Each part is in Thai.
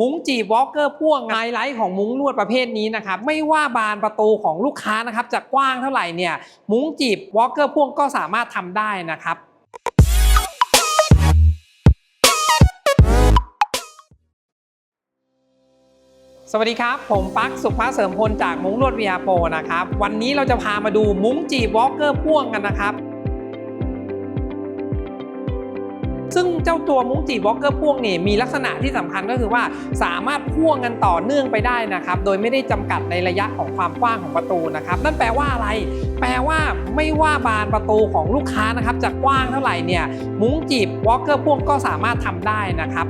มุ้งจีบวอลเกอร์พ่วงไฮไลท์ของมุ้งลวดประเภทนี้นะครับไม่ว่าบานประตูของลูกค้านะครับจะกว้างเท่าไหร่เนี่ยมุ้งจีบวอลเกอร์พ่วงก็สามารถทำได้นะครับสวัสดีครับ ผมปักสุภาเสริมพลจากมุ้งลวดวีอาโปนะครับ วันนี้เราจะพามาดูมุ้งจีบวอลเกอร์พ่วงกันนะครับ ซึ่งเจ้าตัวมุ้งจีบวอลเกอร์พ่วงนี่มีลักษณะที่สำคัญก็คือว่าสามารถพ่วงกันต่อเนื่องไปได้นะครับ โดยไม่ได้จำกัดในระยะของความกว้างของประตูนะครับ นั่นแปลว่าอะไร แปลว่าไม่ว่าบานประตูของลูกค้านะครับจะกว้างเท่าไหร่เนี่ยมุ้งจีบวอลเกอร์พ่วงก็สามารถทำได้นะครับ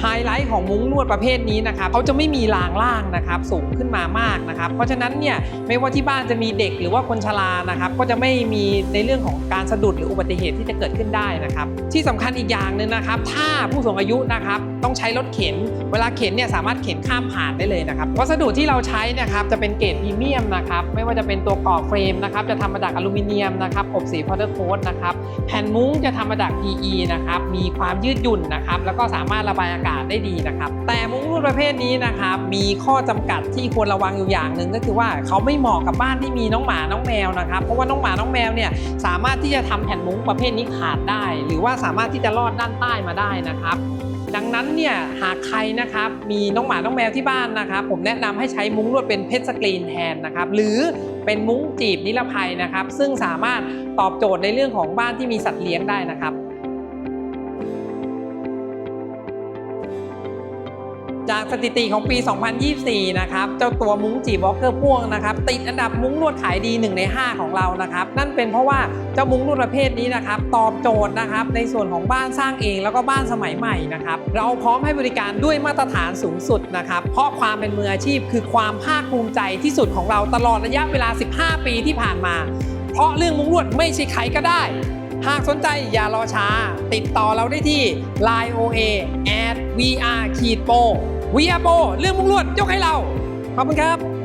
ไฮไลท์ของมุ้งลวดประเภทนี้นะครับเขาจะไม่มีรางล่างนะครับสูงขึ้นมามากนะครับ เพราะฉะนั้นเนี่ยไม่ว่าที่บ้านจะมีเด็กหรือว่าคนชรานะครับ ก็จะไม่มีในเรื่องของการสะดุดหรืออุบัติเหตุที่จะเกิดขึ้นได้นะครับ ที่สำคัญอีกอย่างหนึ่งนะครับ ถ้าผู้สูงอายุนะครับต้องใช้รถเข็น เวลาเข็นเนี่ยสามารถเข็นข้ามผ่านได้เลยนะครับวัสดุที่เราใช้เนะครับจะเป็นเกรดพรีเมียมนะครับไม่ว่าจะเป็นตัวก่อเฟรมนะครับจะทำมาจากอลูมิเนียมนะครับอบสีพาวเดอร์โค้ดนะครับแผ่นมุ้งจะทำมาจาก PE นะครับมีความยืดหยุ่นนะครับแล้วก็สามารถระบายอากาศได้ดีนะครับ แต่มุ้งลวดประเภทนี้นะครับมีข้อจำกัดที่ควรระวังอยู่อย่างหนึ่งก็คือว่าเขาไม่เหมาะกับบ้านที่มีน้องหมาน้องแมวนะครับ เพราะว่าน้องหมาน้องแมวเนี่ยสามารถที่จะทำแผ่นมุ้งประเภทนี้ขาดได้ หรือว่าสามารถที่จะลอดด้านใต้มาได้นะครับดังนั้นเนี่ยหากใครนะครับมีน้องหมาน้องแมวที่บ้านนะครับ ผมแนะนำให้ใช้มุ้งลวดเป็นเพชรสกรีนแทนนะครับ หรือเป็นมุ้งจีบนิรภัยนะครับ ซึ่งสามารถตอบโจทย์ในเรื่องของบ้านที่มีสัตว์เลี้ยงได้นะครับ จากสถิติของปี 2024 นะครับ เจ้าตัวมุ้งจีบวอลเกอร์พ่วงนะครับ ติดอันดับมุ้งลวดขายดี 1 ใน 5 ของเรานะครับ นั่นเป็นเพราะว่าเจ้ามุ้งลวดประเภทนี้นะครับ ตอบโจทย์นะครับ ในส่วนของบ้านสร้างเองแล้วก็บ้านสมัยใหม่นะครับ เราพร้อมให้บริการด้วยมาตรฐานสูงสุดนะครับ เพราะความเป็นมืออาชีพ คือความภาคภูมิใจที่สุดของเราตลอดระยะเวลา 15 ปีที่ผ่านมา เพราะเรื่องมุ้งลวดไม่ใช่ใครก็ได้หากสนใจอย่ารอช้า ติดต่อเราได้ที่ line OA at VR ขีดโป VR โปเรื่องมุ้งลวดยกให้เรา ขอบคุณครับ